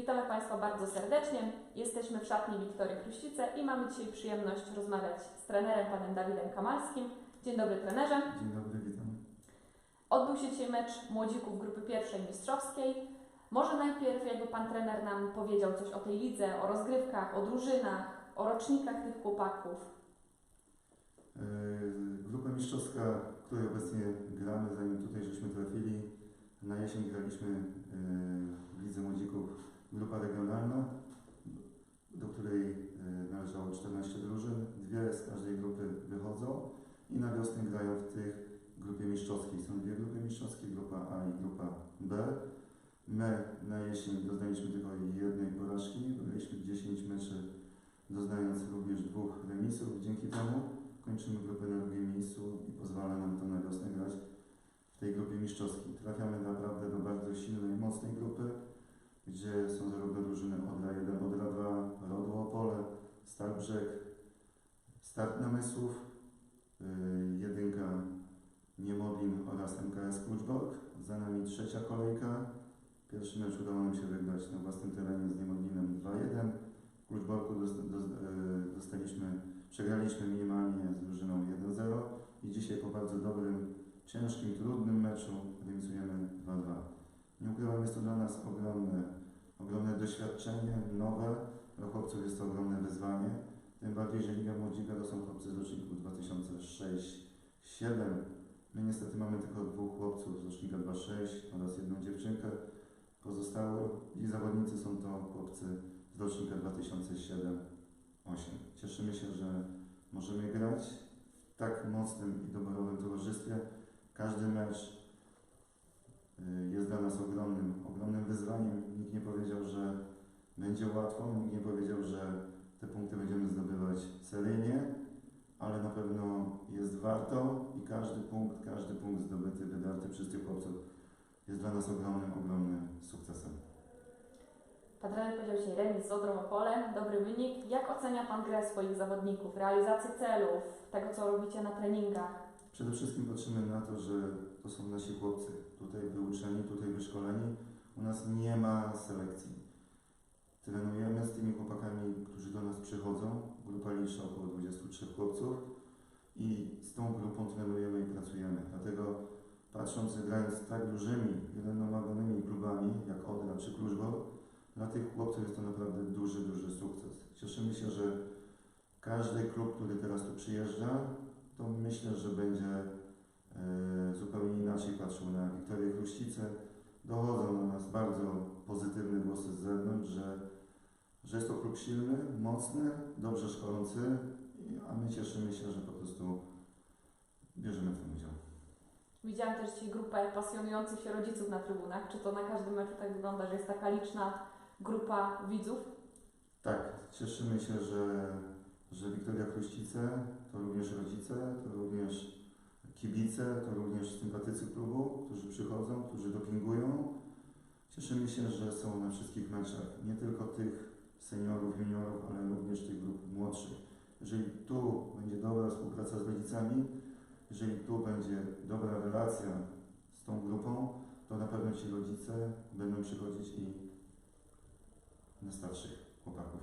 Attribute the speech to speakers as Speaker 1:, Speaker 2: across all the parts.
Speaker 1: Witamy Państwa bardzo serdecznie. Jesteśmy w szatni Wiktorii Kruścice i mamy dzisiaj przyjemność rozmawiać z trenerem panem Dawidem Kamalskim. Dzień dobry trenerze.
Speaker 2: Dzień dobry, witam.
Speaker 1: Odbył się dzisiaj mecz młodzików grupy pierwszej mistrzowskiej. Może najpierw jakby pan trener nam powiedział coś o tej lidze, o rozgrywkach, o drużynach, o rocznikach tych chłopaków.
Speaker 2: Yy, Grupa mistrzowska, której obecnie gramy, zanim tutaj żeśmy trafili, na jesień graliśmy yy, w Lidze Młodzików grupa regionalna, do której yy, należało 14 drużyn. Dwie z każdej grupy wychodzą i na wiosnę grają w tych grupie mistrzowskiej. Są dwie grupy mistrzowskie, grupa A i grupa B. My na jesień doznaliśmy tylko jednej porażki, wygraliśmy 10 meczy, doznając również dwóch remisów. Dzięki temu kończymy grupę na drugim miejscu i pozwala nam to na wiosnę grać w tej grupie mistrzowskiej. Trafiamy naprawdę do bardzo silnej, mocnej grupy, gdzie są zarówno drużyny Odra 1, Odra 2, Rodło Opole, Starbrzeg, Start Namysłów, yy, jedynka Niemodlin oraz MKS Kluczbork. Za nami trzecia kolejka. Pierwszy mecz udało nam się wygrać na własnym terenie z Niemodlinem 2-1. W Kluczborku yy, dostaliśmy Przegraliśmy minimalnie z drużyną 1-0 i dzisiaj po bardzo dobrym, ciężkim, trudnym meczu remisujemy 2-2. Nie ukrywam, jest to dla nas ogromne, ogromne doświadczenie, nowe. Dla chłopców jest to ogromne wyzwanie. Tym bardziej, że Liga Młodzika to są chłopcy z roczników 2006-2007. My niestety mamy tylko dwóch chłopców z rocznika 2.6 oraz jedną dziewczynkę. Pozostałe i zawodnicy są to chłopcy z rocznika 2007 8. Cieszymy się, że możemy grać w tak mocnym i doborowym towarzystwie. Każdy mecz y, jest dla nas ogromnym, ogromnym wyzwaniem. Nikt nie powiedział, że będzie łatwo, nikt nie powiedział, że pewno jest warto i każdy punkt, każdy punkt zdobyty, wydarty przez tych chłopców jest dla nas ogromnym, ogromnym sukcesem.
Speaker 1: Pan trener powiedział dzisiaj remis z Odrą dobry wynik. Jak ocenia Pan grę swoich zawodników, realizację celów, tego co robicie na treningach?
Speaker 2: Przede wszystkim patrzymy na to, że to są nasi chłopcy, tutaj wyuczeni, tutaj wyszkoleni. U nas nie ma selekcji. Trenujemy z tymi chłopakami, którzy do nas przychodzą. Grupa liczy około 23 chłopców i z tą grupą trenujemy i pracujemy. Dlatego patrząc, że grając z tak dużymi, wielonomagonymi klubami jak Odra czy Kluczbork, dla tych chłopców jest to naprawdę duży, duży sukces. Cieszymy się, że każdy klub, który teraz tu przyjeżdża, to myślę, że będzie e, zupełnie inaczej patrzył na Wiktorię Chruścicę. Dochodzą do nas bardzo pozytywne głosy z zewnątrz, że, że jest to klub silny, mocny, dobrze szkolący, i- a my cieszymy się, że po prostu bierzemy w tym udział.
Speaker 1: Widziałam też dzisiaj grupę pasjonujących się rodziców na trybunach. Czy to na każdym meczu tak wygląda, że jest taka liczna grupa widzów?
Speaker 2: Tak, cieszymy się, że, że Wiktoria Chruścice to również rodzice, to również kibice, to również sympatycy klubu, którzy przychodzą, którzy dopingują. Cieszymy się, że są na wszystkich meczach, nie tylko tych seniorów, juniorów, ale również tych grup młodszych. Jeżeli tu będzie dobra współpraca z rodzicami, jeżeli tu będzie dobra relacja z tą grupą, to na pewno ci rodzice będą przychodzić i na starszych chłopaków.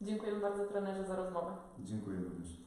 Speaker 1: Dziękuję bardzo trenerze za rozmowę.
Speaker 2: Dziękuję również.